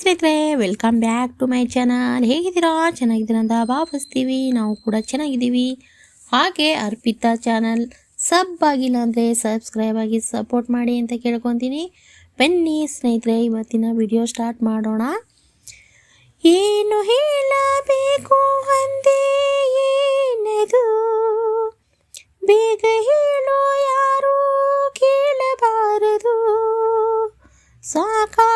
ಸ್ನೇಹಿತರೆ welcome back to my channel ಹೇಗಿದ್ದೀರಾ? ಚೆನ್ನಾಗಿದ್ದೀರಾ ಅಂತ ಭಾವಿಸ್ತೀವಿ. ನಾವು ಕೂಡ ಚೆನ್ನಾಗಿದ್ದೀವಿ. ಹಾಗೆ ಅರ್ಪಿತಾ ಚಾನಲ್ ಸಬ್ ಆಗಿಲ್ಲ ಅಂದರೆ ಸಬ್ಸ್ಕ್ರೈಬ್ ಆಗಿ ಸಪೋರ್ಟ್ ಮಾಡಿ ಅಂತ ಕೇಳ್ಕೊತೀನಿ. ಬನ್ನಿ ಸ್ನೇಹಿತರೆ, ಇವತ್ತಿನ ವಿಡಿಯೋ ಸ್ಟಾರ್ಟ್ ಮಾಡೋಣ. ಏನು ಹೇಳಬೇಕು ಅಂದೇ ಬೇಗ ಹೇಳೋ ಯಾರೂ ಕೇಳಬಾರದು. ಸಾಕಾಯಿತು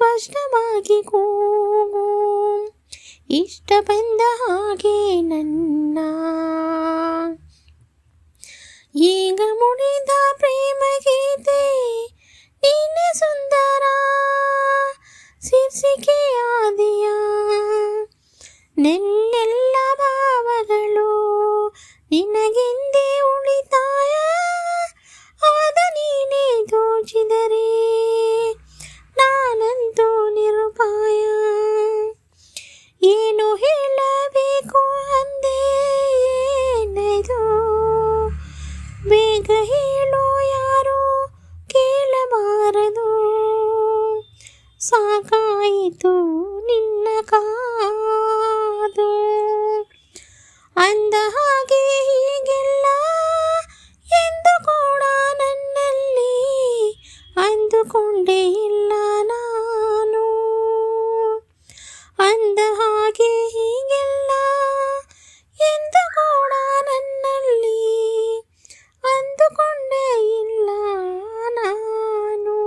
ಸ್ಪಷ್ಟವಾಗಿ ಕೂಗು ಇಷ್ಟ ಬಂದ ಹಾಗೆ ನನ್ನ ಈಗ ಮುಡಿದ ಪ್ರೇಮ ಗೀತೆ ನೀನೆ ಸುಂದರ ಶೀರ್ಷಿಕೆಯಾದಿಯ ಸಾಕಾಯಿತು ನಿನ್ನ ಕಾದು. ಅಂದ ಹಾಗೆ ಹೀಗೆಲ್ಲ ಎಂದು ಕೂಡ ನನ್ನಲ್ಲಿ ಅಂದುಕೊಂಡೇ ಇಲ್ಲ ನಾನು. ಅಂದ ಹಾಗೆ ಹೀಗೆಲ್ಲ ಎಂದು ಕೂಡ ನನ್ನಲ್ಲಿ ಅಂದುಕೊಂಡೇ ಇಲ್ಲ ನಾನು.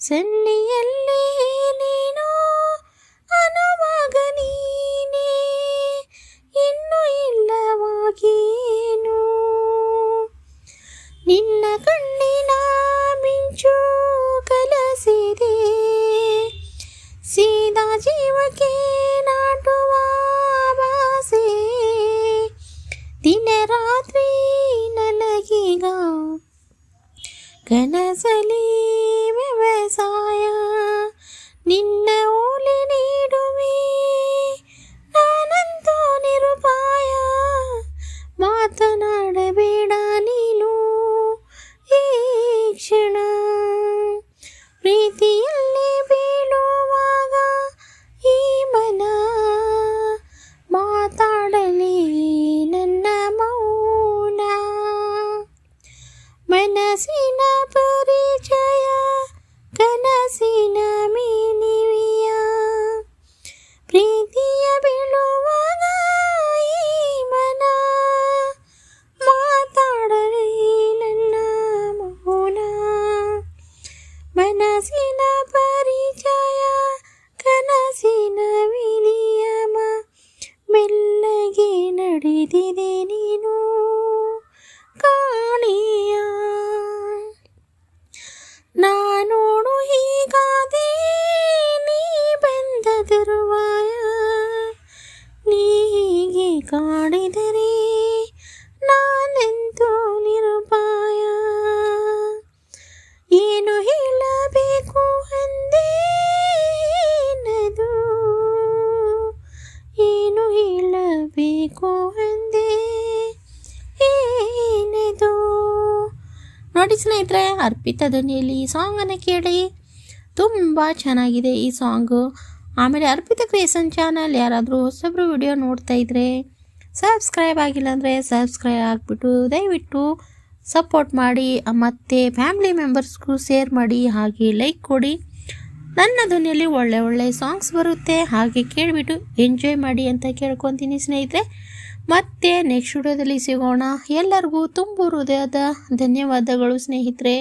ಸನ್ನಿಯಲ್ಲಿ මගේ නාටුවා වාසේ දින රාත්‍රී නලගිගා කනසලී වවසාය නින්නෝ ಮನಸ್ಸಿನ ಪರಿಚಯ ಕನಸಿನ ಮೀನಿವಿಯ ಪ್ರೀತಿಯ ಬೀಳುವಾಗ ಈ ಮನ ಮಾತಾಡಲಿ ನನ್ನ ಮೌನ ಮನಸ್ಸಿನ ಪರಿಚಯ ಕನಸಿನ ವಿನಿಯಮ ಮೆಲ್ಲಗೆ ನಡೆದಿದೆ ಬಂದ ತರುವಾಯ ನೀ ಹೀಗೆ ಕಾಡಿದರೆ ನಾನೆಂತೂ ನಿರುಪಾಯ? ಏನು ಹೇಳಬೇಕು ಅಂದೇನದು? ಏನು ಹೇಳಬೇಕು ಅಂದೇ ಏನದು? ನೋಡಿ ಸ್ನೇಹಿತರೆ, ಅರ್ಪಿತ ಧ್ವನಿಯಲ್ಲಿ ಈ ಸಾಂಗನ್ನು ಕೇಳಿ. ತುಂಬ ಚೆನ್ನಾಗಿದೆ ಈ ಸಾಂಗು ಆಮೇಲೆ ಅರ್ಪಿತ ಕ್ರಿಯೇಷನ್ ಚಾನಲ್ ಯಾರಾದರೂ ಹೊಸಬ್ರು ವಿಡಿಯೋ ನೋಡ್ತಾ ಇದ್ರೆ ಸಬ್ಸ್ಕ್ರೈಬ್ ಆಗಿಲ್ಲ ಅಂದರೆ ಸಬ್ಸ್ಕ್ರೈಬ್ ಆಗಿಬಿಟ್ಟು ದಯವಿಟ್ಟು ಸಪೋರ್ಟ್ ಮಾಡಿ, ಮತ್ತು ಫ್ಯಾಮಿಲಿ ಮೆಂಬರ್ಸ್ಗೂ ಶೇರ್ ಮಾಡಿ, ಹಾಗೆ ಲೈಕ್ ಕೊಡಿ. ನನ್ನ ಧ್ವನಿಯಲ್ಲಿ ಒಳ್ಳೆ ಒಳ್ಳೆ ಸಾಂಗ್ಸ್ ಬರುತ್ತೆ, ಹಾಗೆ ಕೇಳಿಬಿಟ್ಟು ಎಂಜಾಯ್ ಮಾಡಿ ಅಂತ ಕೇಳ್ಕೊತೀನಿ ಸ್ನೇಹಿತರೆ. ಮತ್ತೆ ನೆಕ್ಸ್ಟ್ ವಿಡಿಯೋದಲ್ಲಿ ಸಿಗೋಣ. ಎಲ್ಲರಿಗೂ ತುಂಬ ಹೃದಯದ ಧನ್ಯವಾದಗಳು ಸ್ನೇಹಿತರೆ.